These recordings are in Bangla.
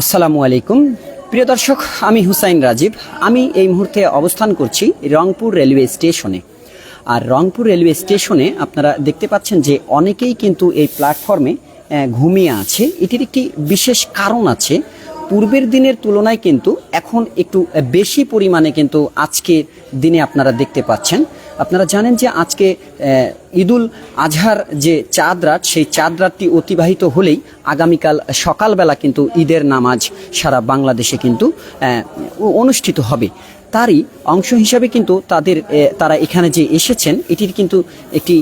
আসসালামু আলাইকুম। প্রিয় দর্শক, আমি হুসাইন রাজীব। আমি এই মুহূর্তে অবস্থান করছি রংপুর রেলওয়ে স্টেশনে। আর রংপুর রেলওয়ে স্টেশনে আপনারা দেখতে পাচ্ছেন যে অনেকেই কিন্তু এই প্ল্যাটফর্মে ঘুমিয়ে আছে। এটির একটি বিশেষ কারণ আছে। পূর্বের দিনের তুলনায় কিন্তু এখন একটু বেশি পরিমাণে কিন্তু আজকের দিনে আপনারা দেখতে পাচ্ছেন। আপনারা জানেন যে আজকে ঈদুল আজহার যে চাঁদ রাত সেই চাঁদ রাতটি অতিবাহিত হলেই আগামীকাল সকালবেলা কিন্তু ঈদের নামাজ সারা বাংলাদেশে কিন্তু অনুষ্ঠিত হবে। তারই অংশ হিসাবে কিন্তু তাদের তারা এখানে যে এসেছেন, এটির কিন্তু একটি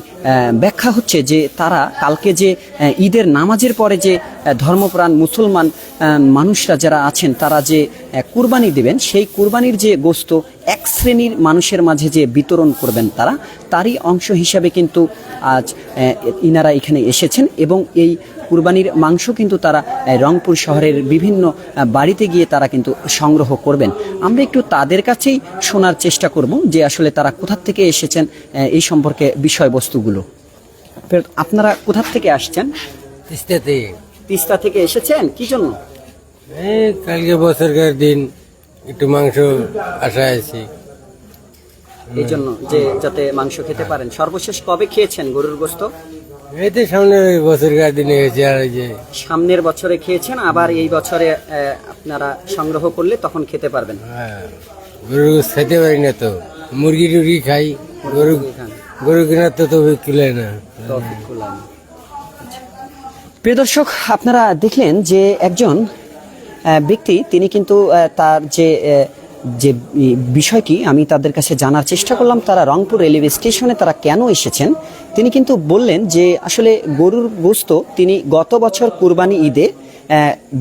ব্যাখ্যা হচ্ছে যে তারা কালকে যে ঈদের নামাজের পরে যে ধর্মপ্রাণ মুসলমান মানুষরা যারা আছেন, তারা যে কুরবানি দেবেন, সেই কুরবানির যে গোস্ত এক শ্রেণির মানুষের মাঝে যে বিতরণ করবেন তারা তারই অংশ হিসাবে কিন্তু আজ ইনারা এখানে এসেছেন এবং এই কুরবানির মাংস কিন্তু তারা রংপুর শহরের বিভিন্ন বাড়িতে গিয়ে তারা কিন্তু সংগ্রহ করবেন। আমরা একটু তাদের কাছেই শোনার চেষ্টা করব যে আসলে তারা কোথা থেকে এসেছেন এই সম্পর্কে বিষয়বস্তুগুলো। আপনারা কোথার থেকে আসছেন? তিস্তাতে তিস্তা থেকে এসেছেন? কি জন্য? কালকে বছরকার দিন। একটু মাংস আশা আছি। এই জন্য যে যাতে মাংস খেতে পারেন সর্বশেষ কবে খেয়েছেন গরুর গোস্ত? এই তো সামনে ওই বছরকার দিনে হয়েছে আর ওই যে সামনের বছরে খেয়েছেন আবার এই বছরে আহ, আপনারা সংগ্রহ করলে তখন খেতে পারবেন। হ্যাঁ, গরু গোস খাইতে পারি না তো। মুরগি টুরগি খাই গরু গরু কেনার তো তো কিলে না। তৌফিক কুলানি। আচ্ছা। প্রিয় দর্শক আপনারা দেখলেন যে একজন ব্যক্তি, তিনি কিন্তু তার যে যে বিষয়টি আমি তাদের কাছে জানার চেষ্টা করলাম, তারা রংপুর রেলওয়ে স্টেশনে তারা কেন এসেছেন, তিনি কিন্তু বললেন যে, আসলে গরুর গোস্ত তিনি গত বছর কুরবানি ঈদে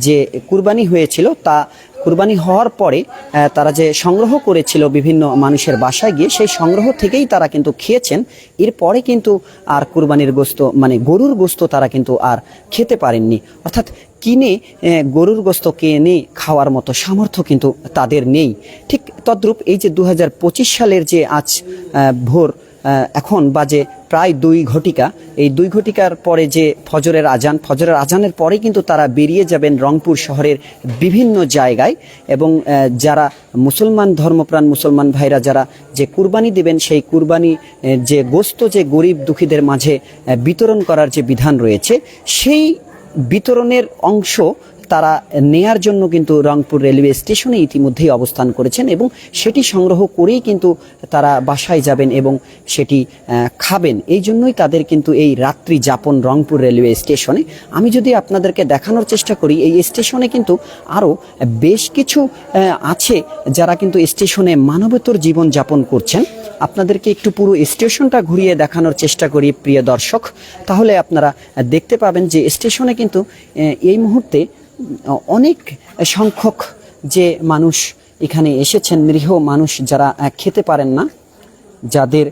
যে কুরবানি হয়েছিল, তা কুরবানি হওয়ার পরে তারা যে সংগ্রহ করেছিল বিভিন্ন মানুষের বাসায় গিয়ে, সেই সংগ্রহ থেকেই তারা কিন্তু খেয়েছেন। এরপরে কিন্তু আর কুরবানির গোস্ত মানে গরুর গোস্ত তারা কিন্তু আর খেতে পারেননি। অর্থাৎ কিনে গরুর গোস্ত কিনে খাওয়ার মতো সামর্থ্য কিন্তু তাদের নেই। ঠিক তদ্রূপ এই যে দু হাজার পঁচিশ সালের যে আজ ভোর এখন বাজে প্রায় দুই ঘটিকা, এই দুই ঘটিকার পরে যে ফজরের আজান, ফজরের আজানের পরে কিন্তু তারা বেরিয়ে যাবেন রংপুর শহরের বিভিন্ন জায়গায় এবং যারা মুসলমান ধর্মপ্রাণ মুসলমান ভাইরা যারা যে কুরবানি দেবেন, সেই কুরবানি যে গোস্ত যে গরিব দুঃখীদের মাঝে বিতরণ করার যে বিধান রয়েছে, সেই বিতরণের অংশ তারা নেয়ার জন্য কিন্তু রংপুর রেলওয়ে স্টেশনে ইতিমধ্যেই অবস্থান করেছেন এবং সেটি সংগ্রহ করেই কিন্তু তারা বাসায় যাবেন এবং সেটি খাবেন। এই জন্যই তাদের কিন্তু এই রাত্রি যাপন রংপুর রেলওয়ে স্টেশনে। আমি যদি আপনাদেরকে দেখানোর চেষ্টা করি, এই স্টেশনে কিন্তু আরও বেশ কিছু আছে যারা কিন্তু স্টেশনে মানবতর জীবন যাপন করছেন। আপনাদেরকে একটু পুরো স্টেশনটা ঘুরিয়ে দেখানোর চেষ্টা করি, প্রিয় দর্শক। তাহলে আপনারা দেখতে পাবেন যে স্টেশনে কিন্তু এই মুহূর্তে, অনেক সংখ্যক যে মানুষ এখানে এসেছেন, নিরীহ মানুষ যারা খেতে পারেন না যাদের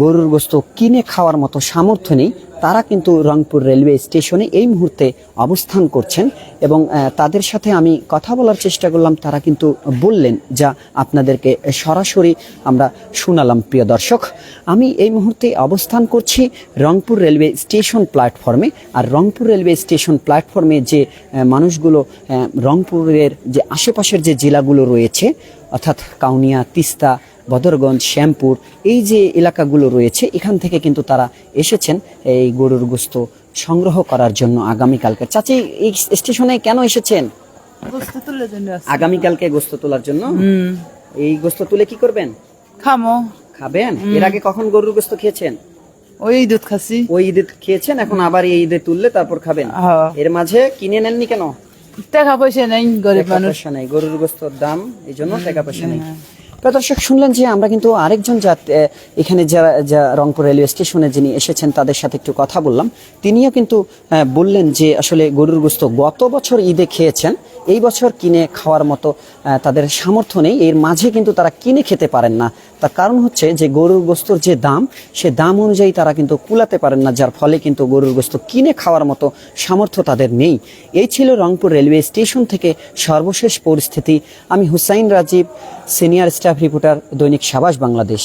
গরুর গোস্ত কিনে খাওয়ার মতো সামর্থ্য নেই, তারা কিন্তু রংপুর রেলওয়ে স্টেশনে এই মুহূর্তে অবস্থান করছেন এবং তাদের সাথে আমি কথা বলার চেষ্টা করলাম, তারা কিন্তু বললেন যা আপনাদেরকে সরাসরি আমরা শোনালাম, প্রিয় দর্শক। আমি এই মুহূর্তে অবস্থান করছি রংপুর রেলওয়ে স্টেশন প্ল্যাটফর্মে, আর রংপুর রেলওয়ে স্টেশন প্ল্যাটফর্মে যে মানুষগুলো রংপুরের যে আশেপাশের যে জেলাগুলো রয়েছে, অর্থাৎ কাউনিয়া, তিস্তা বদরগঞ্জ শ্যামপুর এই যে এলাকাগুলো রয়েছে এখান থেকে কিন্তু তারা এসেছেন এই গরুর গোস্ত সংগ্রহ করার জন্য আগামীকালকে। চাচি এই স্টেশনে কেন এসেছেন। আগামীকালকে গোস্ত তোলার জন্য? এই গোস্ত তুলে কি করবেন? খামো। খাবেন? এর আগে কখন গরুর গোস্ত খেয়েছেন? ওই দুধ খাচ্ছি। ওই ঈদে খেয়েছেন এখন আবার এই ঈদে তুললে তারপর খাবেন? হ্যাঁ। এর মাঝে কিনে নেননি কেন? টাকা পয়সা নেই গরিব মানুষ। নেই। গরুর গোস্তর দাম এই জন্য টাকা পয়সা নেই। প্রিয় দর্শক, শুনলেন যে আমরা কিন্তু আরেকজন যা এখানে যারা যা রংপুর রেলওয়ে স্টেশনে যিনি এসেছেন, তাদের সাথে একটু কথা বললাম। তিনিও কিন্তু বললেন যে আসলে গরুর গোস্ত গত বছর ঈদে খেয়েছেন এই বছর কিনে খাওয়ার মতো তাদের সামর্থ্য নেই। এর মাঝে কিন্তু তারা কিনে খেতে পারেন না। তার কারণ হচ্ছে যে গরুর গোস্তর যে দাম, সে দাম অনুযায়ী তারা কিন্তু কুলাতে পারেন না, যার ফলে কিন্তু গরুর গোস্ত কিনে খাওয়ার মতো সামর্থ্য তাদের নেই। এই ছিল রংপুর রেলওয়ে স্টেশন থেকে সর্বশেষ পরিস্থিতি। আমি Hussain Rajib, senior staff reporter দৈনিক সাবাস বাংলাদেশ।